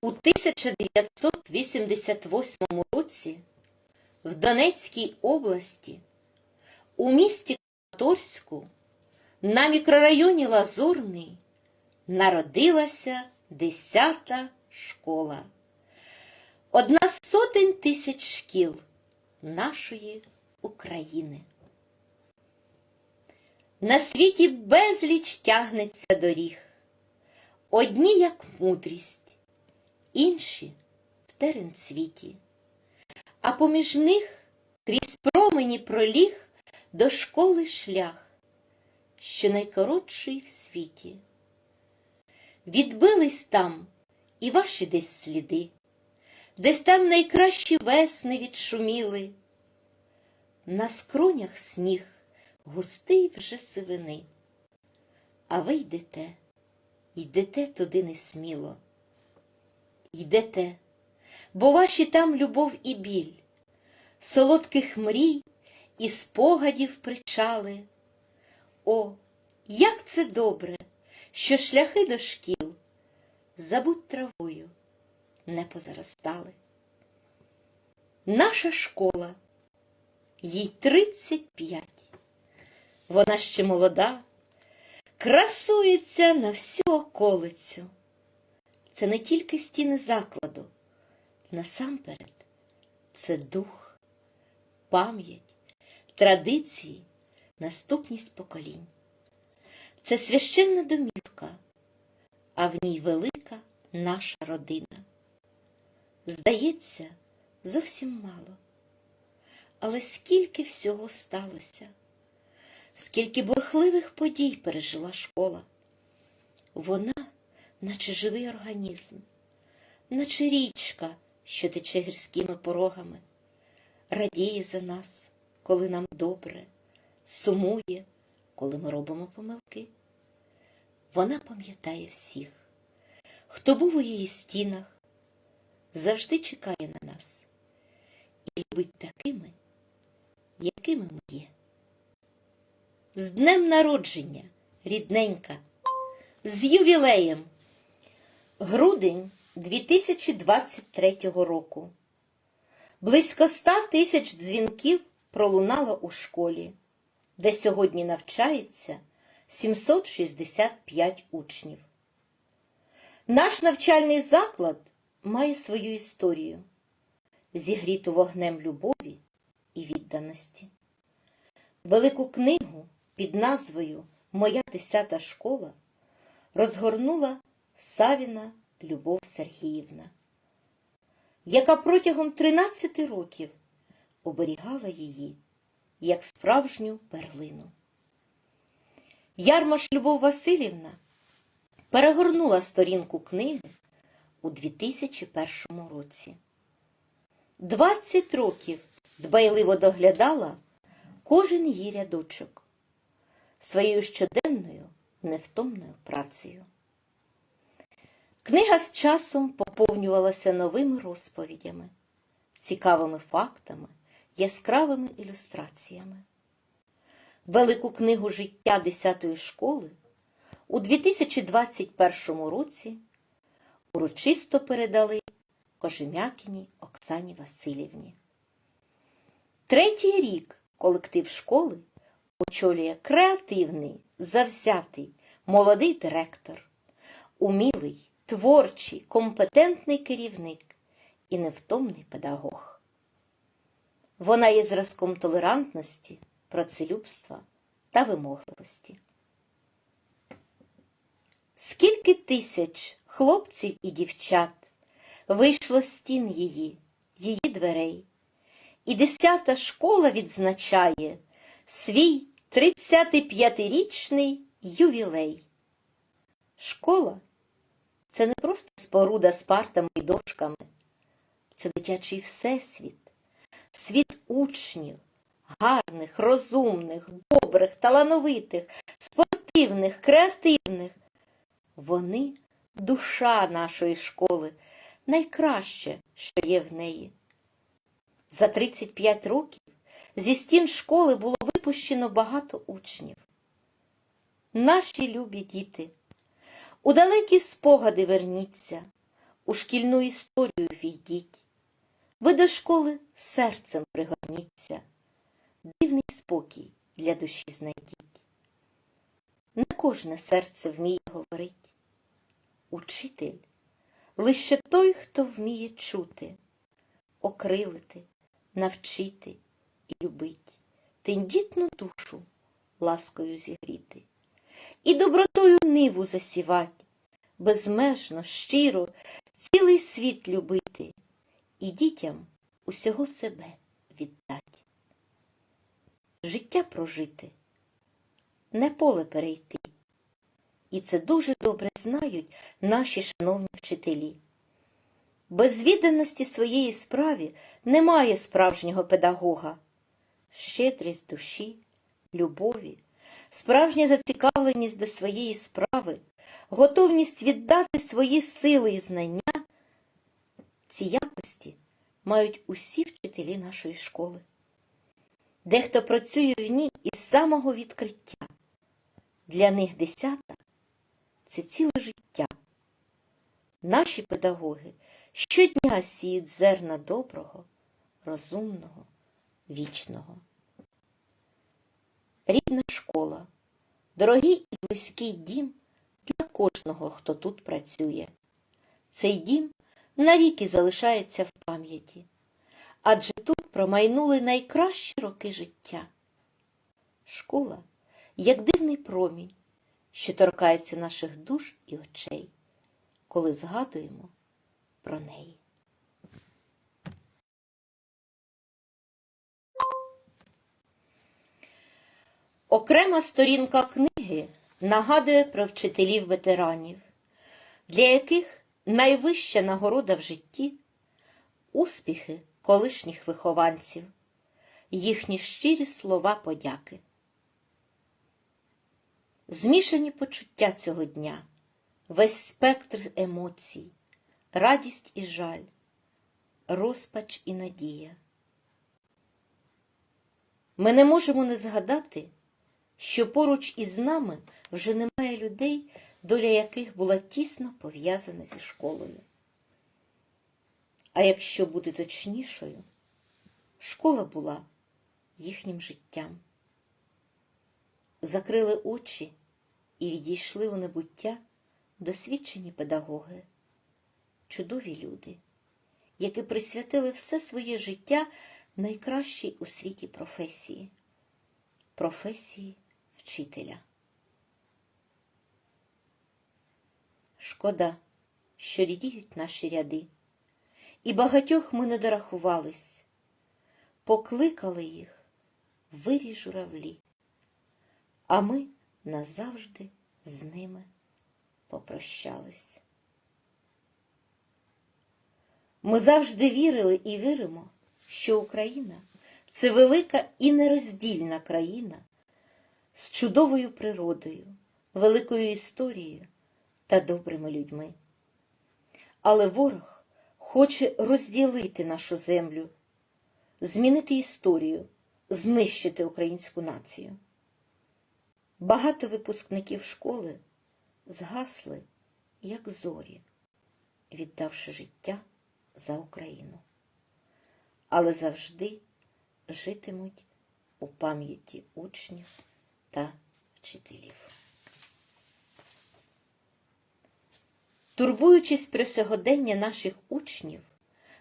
У 1988 році в Донецькій області у місті Краматорську на мікрорайоні Лазурний народилася 10-та школа. Одна з сотень тисяч шкіл нашої України. На світі безліч тягнеться доріг. Одні, як мудрість, інші в теренцвіті, а поміж них крізь промені проліг до школи шлях, що найкоротший в світі. Відбились там і ваші десь сліди, десь там найкращі весни відшуміли, на скронях сніг густий вже сивини, а ви йдете, йдете туди несміло. Йдете, бо ваші там любов і біль, солодких мрій і спогадів причали. О, як це добре, що шляхи до шкіл забудь травою не позаростали. Наша школа, їй тридцять п'ять. Вона ще молода, красується на всю околицю. Це не тільки стіни закладу, насамперед це дух, пам'ять, традиції, наступність поколінь. Це священна домівка, а в ній велика наша родина. Здається, зовсім мало. Але скільки всього сталося, скільки бурхливих подій пережила школа. Вона наче живий організм, наче річка, що тече гірськими порогами, радіє за нас, коли нам добре, сумує, коли ми робимо помилки. Вона пам'ятає всіх, хто був у її стінах, завжди чекає на нас і любить такими, якими ми є. З днем народження, рідненька, з ювілеєм. Грудень 2023 року. Близько ста тисяч дзвінків пролунало у школі, де сьогодні навчається 765 учнів. Наш навчальний заклад має свою історію, зігріту вогнем любові і відданості. Велику книгу під назвою Моя десята школа розгорнула Савіна Любов Сергіївна, яка протягом 13 років оберігала її як справжню перлину. Ярмаш Любов Васильівна перегорнула сторінку книги у 2001 році. 20 років дбайливо доглядала кожен її рядочок своєю щоденною невтомною працею. Книга з часом поповнювалася новими розповідями, цікавими фактами, яскравими ілюстраціями. Велику книгу життя 10-ї школи у 2021 році урочисто передали Кожем'якіній Оксані Васильівні. Третій рік колектив школи очолює креативний, завзятий, молодий директор, умілий, творчий, компетентний керівник і невтомний педагог. Вона є зразком толерантності, працелюбства та вимогливості. Скільки тисяч хлопців і дівчат вийшло з стін її, її дверей, і десята школа відзначає свій 35-річний ювілей. Школа це не просто споруда з партами і дошками, це дитячий всесвіт, світ учнів, гарних, розумних, добрих, талановитих, спортивних, креативних. Вони душа нашої школи, найкраще, що є в неї. За 35 років зі стін школи було випущено багато учнів. Наші любі діти, у далекі спогади верніться, у шкільну історію війдіть. Ви до школи серцем пригорніться, дивний спокій для душі знайдіть. Не кожне серце вміє говорить. Учитель лише той, хто вміє чути, окрилити, навчити і любить, тендітну душу ласкою зігріти, і добротою ниву засівать, безмежно, щиро, цілий світ любити, і дітям усього себе віддать. Життя прожити, не поле перейти. І це дуже добре знають наші шановні вчителі. Без відданості своєї справі немає справжнього педагога. Щедрість душі, любові, справжня зацікавленість до своєї справи, готовність віддати свої сили і знання. Ці якості мають усі вчителі нашої школи. Дехто працює в ній із самого відкриття. Для них десята це ціле життя. Наші педагоги щодня сіють зерна доброго, розумного, вічного. Рідна школа, дорогий і близький дім для кожного, хто тут працює. Цей дім навіки залишається в пам'яті, адже тут промайнули найкращі роки життя. Школа, як дивний промінь, що торкається наших душ і очей, коли згадуємо про неї. Окрема сторінка книги нагадує про вчителів ветеранів, для яких найвища нагорода в житті успіхи колишніх вихованців, їхні щирі слова подяки. Змішані почуття цього дня, весь спектр емоцій, радість і жаль, розпач і надія. Ми не можемо не згадати, що поруч із нами вже немає людей, доля яких була тісно пов'язана зі школою. А якщо бути точнішою, школа була їхнім життям. Закрили очі і відійшли у небуття досвідчені педагоги, чудові люди, які присвятили все своє життя найкращій у світі професії професії вчителя. Шкода, що рідіють наші ряди, і багатьох ми не дорахувались, покликали їх в вирій журавлі, а ми назавжди з ними попрощались. Ми завжди вірили і віримо, що Україна це велика і нероздільна країна з чудовою природою, великою історією та добрими людьми. Але ворог хоче розділити нашу землю, змінити історію, знищити українську націю. Багато випускників школи згасли, як зорі, віддавши життя за Україну, але завжди житимуть у пам'яті учнів та вчителів. Турбуючись про сьогодення наших учнів,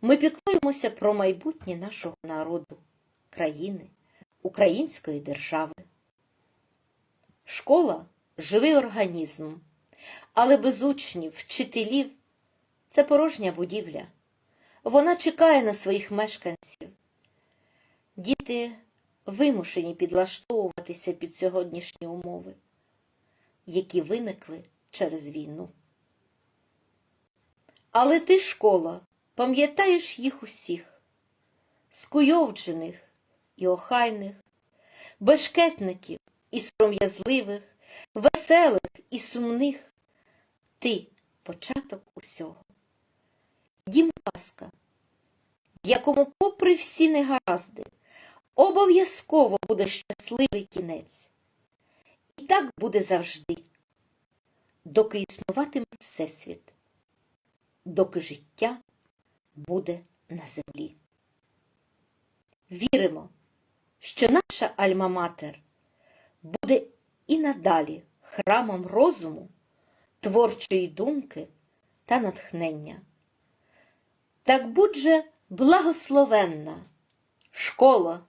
ми піклуємося про майбутнє нашого народу, країни, української держави. Школа живий організм, але без учнів, вчителів це порожня будівля. Вона чекає на своїх мешканців. Діти вимушені підлаштовуватися під сьогоднішні умови, які виникли через війну. Але ти, школа, пам'ятаєш їх усіх, скуйовджених і охайних, бешкетників і сором'язливих, веселих і сумних. Ти початок усього. Дім ласка, якому, попри всі негаразди, обов'язково буде щасливий кінець. І так буде завжди, доки існуватиме Всесвіт. доки життя буде на землі. Віримо, що наша Альма-Матер буде і надалі храмом розуму, творчої думки та натхнення. Так будь же благословенна школа